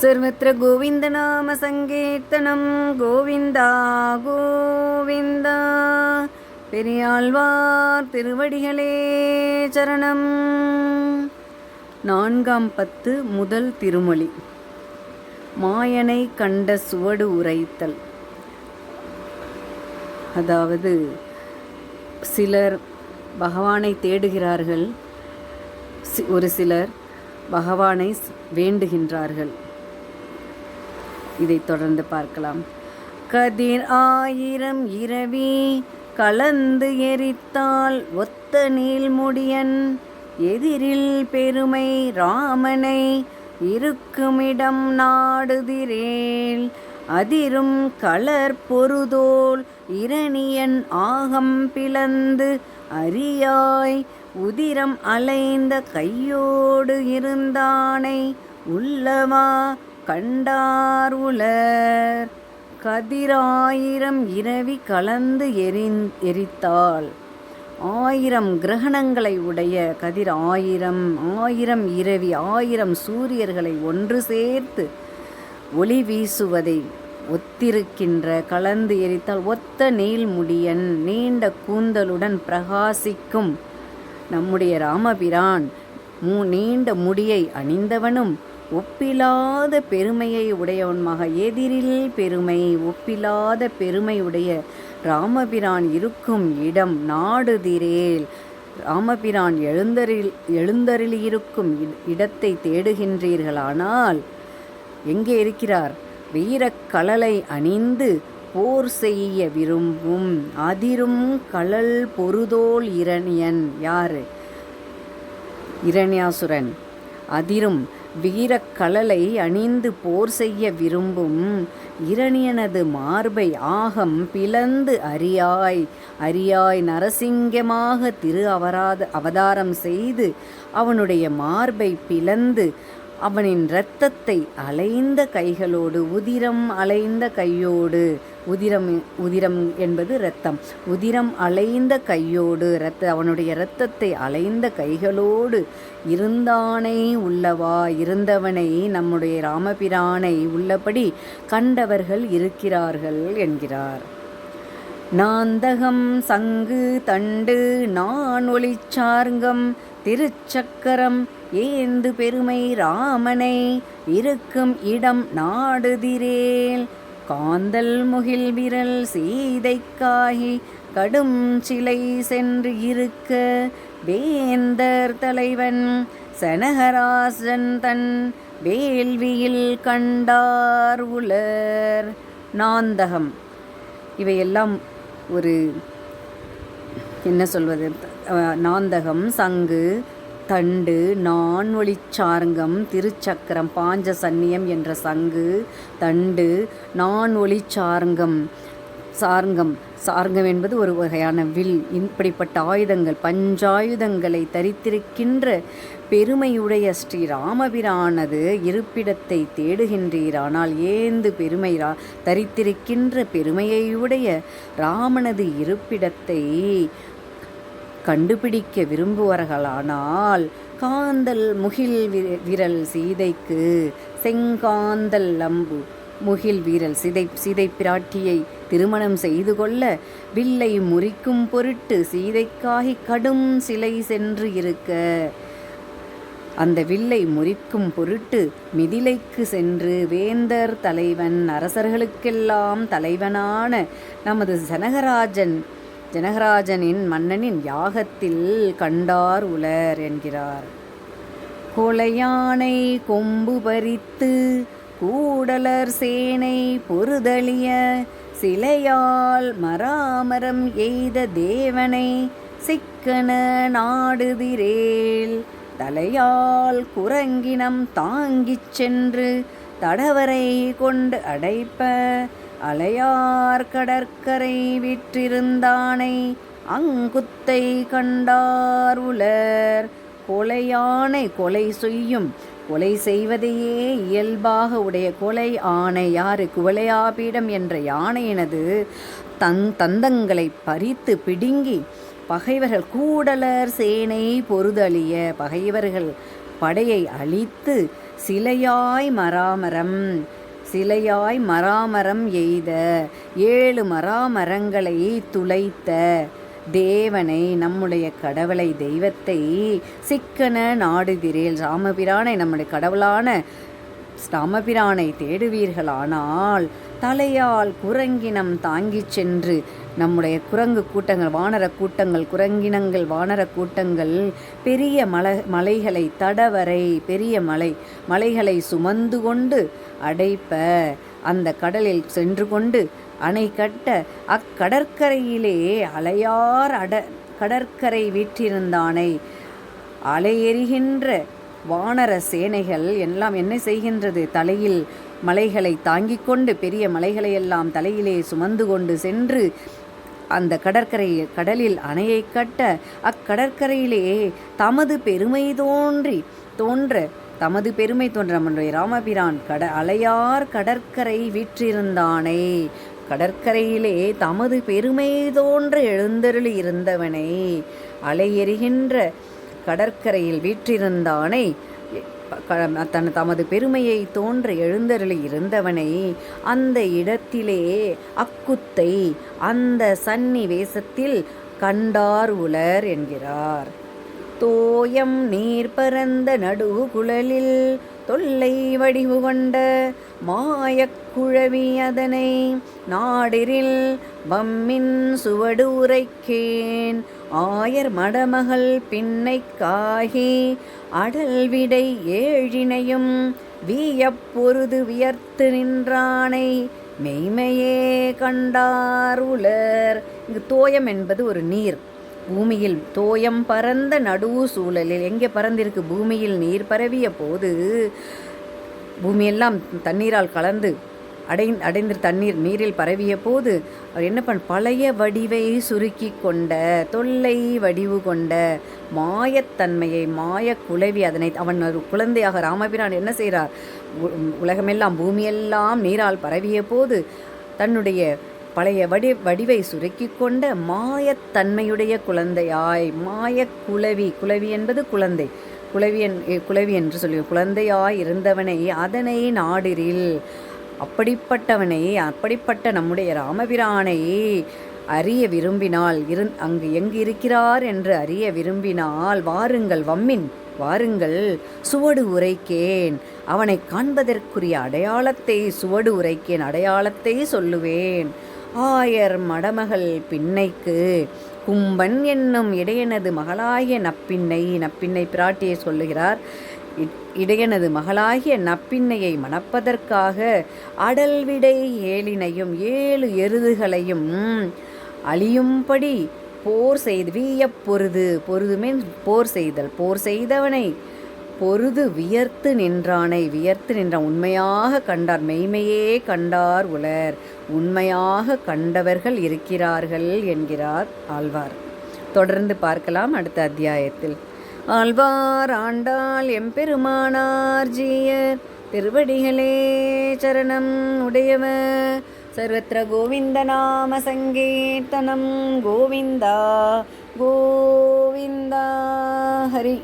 सर्वत्र गोविन्दनामसङ्कीर्तनं गोविन्दा கோவிந்தா பெரியாழ்வார் திருவடிகளே சரணம் நான்காம் பத்து முதல் திருமொழி மாயனை கண்ட சுவடு உரைத்தல் அதாவது சிலர் பகவானை தேடுகிறார்கள் சி- ஒரு சிலர் பகவானை ஸ்- வேண்டுகின்றார்கள் இதை தொடர்ந்து பார்க்கலாம். கதிர் ஆயிரம் இரவி கலந்து எரித்தால் ஒத்த நீள்முடியன் எதிரில் பெருமை ராமனை இருக்குமிடம் நாடுதிரேல். அதிரும் களர் பொருதோல் இரணியன் ஆகம் பிளந்து அரியாய் உதிரம் அலைந்த கையோடு இருந்தானை. உள்ளவா கண்டார் உலர். கதிராயிரம் இரவி கலந்து எரி எரித்தாள். ஆயிரம் கிரகணங்களை உடைய கதிர் ஆயிரம் ஆயிரம் இரவி ஆயிரம் சூரியர்களை ஒன்று சேர்த்து ஒளி வீசுவதை ஒத்திருக்கின்ற கலந்து எரித்தால் ஒத்த நீள்முடியன் நீண்ட கூந்தலுடன் பிரகாசிக்கும் நம்முடைய ராமபிரான். மூ நீண்ட முடியை அணிந்தவனும் ஒப்பில்லாத பெருமையை உடையவன்மாக எதிரில் பெருமை ஒப்பில்லாத பெருமையுடைய ராமபிரான் இருக்கும் இடம் நாடுதிரேல். ராமபிரான் எழுந்தரில் எழுந்தருளியிருக்கும் இ- இடத்தை தேடுகின்றீர்களானால் எங்கே இருக்கிறார்? வீரக்கழலை அணிந்து போர் செய்ய விரும்பும் அதிரும் கழல் பொருதோல் இரணியன் யாரு? இரண்யாசுரன். அதிரும் வீரக்கலலை அணிந்து போர் செய்ய விரும்பும் இரணியனது மார்பை ஆகம் பிளந்து அரியாய் அரியாய் நரசிங்கமாக திரு அவராத அவதாரம் செய்து அவனுடைய மார்பை பிளந்து அவனின் இரத்தத்தை அலைந்த கைகளோடு உதிரம் அலைந்த கையோடு உதிரம் உதிரம் என்பது இரத்தம். உதிரம் அலைந்த கையோடு இரத்த அவனுடைய இரத்தத்தை அலைந்த கைகளோடு இருந்தானே உள்ளவா? இருந்தவனை நம்முடைய ராமபிரானை உள்ளபடி கண்டவர்கள் இருக்கிறார்கள் என்கிறார். நாந்தகம் சங்கு தண்டு நான் ஒளிச்சார்ங்கம் திருச்சக்கரம் ஏந்து பெருமை ராமனை இருக்கும் இடம் நாடுதிரேல். காந்தல் முகில் விரல் சீதைக்காகி கடும் சிலை சென்று இருக்க வேந்தர் தலைவன் சனகராசன் தன் வேள்வியில் கண்டார் உலர். நாந்தகம். இவையெல்லாம் ஒரு என்ன சொல்வது நாந்தகம் சங்கு தண்டு நான் ஒளிச்சார்ங்கம் திருச்சக்கரம் பாஞ்ச சன்னியம் என்ற சங்கு தண்டு நான் ஒளிச்சார்ங்கம் சார்ங்கம். சார்ங்கம் என்பது ஒரு வகையான வில். இப்படிப்பட்ட ஆயுதங்கள் பஞ்சாயுதங்களை தரித்திருக்கின்ற பெருமையுடைய ஸ்ரீராமபிரானது இருப்பிடத்தை தேடுகின்றீரானால் ஏந்து பெருமை ரா தரித்திருக்கின்ற பெருமையையுடைய ராமனது இருப்பிடத்தை கண்டுபிடிக்க விரும்புவார்களானால் காந்தல் முகில் விரல் சீதைக்கு செங்காந்தல் அம்பு முகில் வீரல் சிதை சீதை பிராட்டியை திருமணம் செய்து கொள்ள வில்லை முறிக்கும் பொருட்டு சீதைக்காகி கடும் சிலை சென்று இருக்க. அந்த வில்லை முறிக்கும் பொருட்டு மிதிலைக்கு சென்று வேந்தர் தலைவன் அரசர்களுக்கெல்லாம் தலைவனான நமது சனகராஜன் ஜனகராஜனின் மன்னனின் யாகத்தில் கண்டார் உலர் என்கிறார். கொலையானை கொம்பு பறித்து கூடலர் சேனை பொறுதளிய சிலையால் மராமரம் எய்த தேவனை சிக்கன நாடுதிரேல் தலையால் குரங்கினம் தாங்கிச் சென்று தடவரை கொண்டு அடைப்ப அலையார் கடற்கரை விற்றிருந்தானை அங்குத்தை கண்டார் உலர். கொலையானை கொலை செய்யும் கொலை செய்வதையே இயல்பாக உடைய கொலை ஆணை யாரு குவலையாபீடம் என்ற யானையினது தன் தந்தங்களை பறித்து பிடுங்கி பகைவர்கள் கூடலர் சேனை பொருதழிய பகைவர்கள் படையை அழித்து சிலையாய் மராமரம். சிலையாய் மராமரம் எய்த ஏழு மராமரங்களை துளைத்த தேவனை நம்முடைய கடவுளை தெய்வத்தை சிக்கன நாடுகிறேன் ராமபிரானை நம்முடைய கடவுளான ராமபிரானை தேடுவீர்களானால் தலையால் குரங்கினம் தாங்கிச் சென்று நம்முடைய குரங்கு கூட்டங்கள் வானர கூட்டங்கள் குரங்கினங்கள் வானர கூட்டங்கள் பெரிய மலை மலைகளை தடவரை பெரிய மலை மலைகளை சுமந்து கொண்டு அடைப்ப. அந்த கடலில் சென்று கொண்டு அணை கட்ட அக்கடற்கரையிலே அலையார் அட கடற்கரை வீற்றிருந்தானை. அலையெறிகின்ற வானர சேனைகள் எல்லாம் என்ன செய்கின்றது? தலையில் மலைகளை தாங்கிக் கொண்டு பெரிய மலைகளை எல்லாம் தலையிலே சுமந்து கொண்டு சென்று அந்த கடற்கரை கடலில் அணையை கட்ட அக்கடற்கரையிலே தமது பெருமை தோன்றி தோன்ற தமது பெருமை தோன்ற நம்முடைய ராமபிரான் கட அலையார் கடற்கரை வீற்றிருந்தானே. கடற்கரையிலே தமது பெருமை தோன்ற எழுந்தருளி இருந்தவனை. அலையெறிகின்ற கடற்கரையில் வீற்றிருந்தானே தன் தமது பெருமையை தோன்ற எழுந்தருளி இருந்தவனை அந்த இடத்திலே அக்குத்தை அந்த சந்நிவேசத்தில் கண்டார் உலர் என்கிறார். தோயம் நீர் பரந்த நடுகுழலில் தொல்லை வடிவு கொண்ட மாயக்குழவி அதனை நாடிரில் வம்மின் சுவடு உரைக்கேன். ஆயர் மடமகள் பின்னைக்காகி அடல் விடை ஏழினையும் வியப்பொருது வியர்த்து நின்றானை மெய்மையே கண்டார் உலர். இங்கு தோயம் என்பது ஒரு நீர். பூமியில் தோயம் பரந்த நடுவு சூழலில் எங்கே பறந்திருக்கு? பூமியில் நீர் பரவிய போது பூமியெல்லாம் தண்ணீரால் கலந்து அடை அடைந்து தண்ணீர் நீரில் பரவிய போது அவர் என்ன பண்ண பழைய வடிவை சுருக்கி கொண்ட தொல்லை வடிவு கொண்ட மாயத்தன்மையை மாய குலவி அதனை அவன் ஒரு குழந்தையாக ராமபிரான் என்ன செய்கிறார்? உ- உலகமெல்லாம் பூமியெல்லாம் நீரால் பரவிய போது தன்னுடைய பழைய வடி வடிவை சுருக்கி கொண்ட மாயத்தன்மையுடைய குழந்தையாய் மாயக் குலவி குலவி என்பது குழந்தை. குலவி என் குலவி என்று சொல்லி குழந்தையாய் இருந்தவனை அதனை நாடிரில். அப்படிப்பட்டவனை அப்படிப்பட்ட நம்முடைய ராமபிரானை அறிய விரும்பினால் இருந் அங்கு எங்கு இருக்கிறார் என்று அறிய விரும்பினால் வாருங்கள் வம்மின் வாருங்கள் சுவடு உரைக்கேன். அவனை காண்பதற்குரிய அடையாளத்தை சுவடு உரைக்கேன் அடையாளத்தை சொல்லுவேன். ஆயர் மடமகள் பின்னைக்கு. கும்பன் என்னும் இடையனது மகளாகிய நப்பின்னை நப்பின்னை பிராட்டியை சொல்லுகிறார். இடையனது மகளாகிய நப்பின்னையை மணப்பதற்காக அடல்விடை ஏழினையும் ஏழு எருதுகளையும் அழியும்படி போர் செய்து வீயப் பொருது பொருது மீன்ஸ் போர் செய்தல். போர் செய்தவனை பொருது வியர்த்து நின்றானை வியர்த்து நின்றான் உண்மையாக கண்டார் மெய்மையே கண்டார் உலர். உண்மையாக கண்டவர்கள் இருக்கிறார்கள் என்கிறார் ஆழ்வார். தொடர்ந்து பார்க்கலாம் அடுத்த அத்தியாயத்தில். ஆழ்வார் ஆண்டாள் எம்பெருமானார் ஜீயர் திருவடிகளே சரணம் உடையவர் சர்வத்திர கோவிந்த நாம சங்கீர்த்தனம் கோவிந்தா கோவிந்தா ஹரி.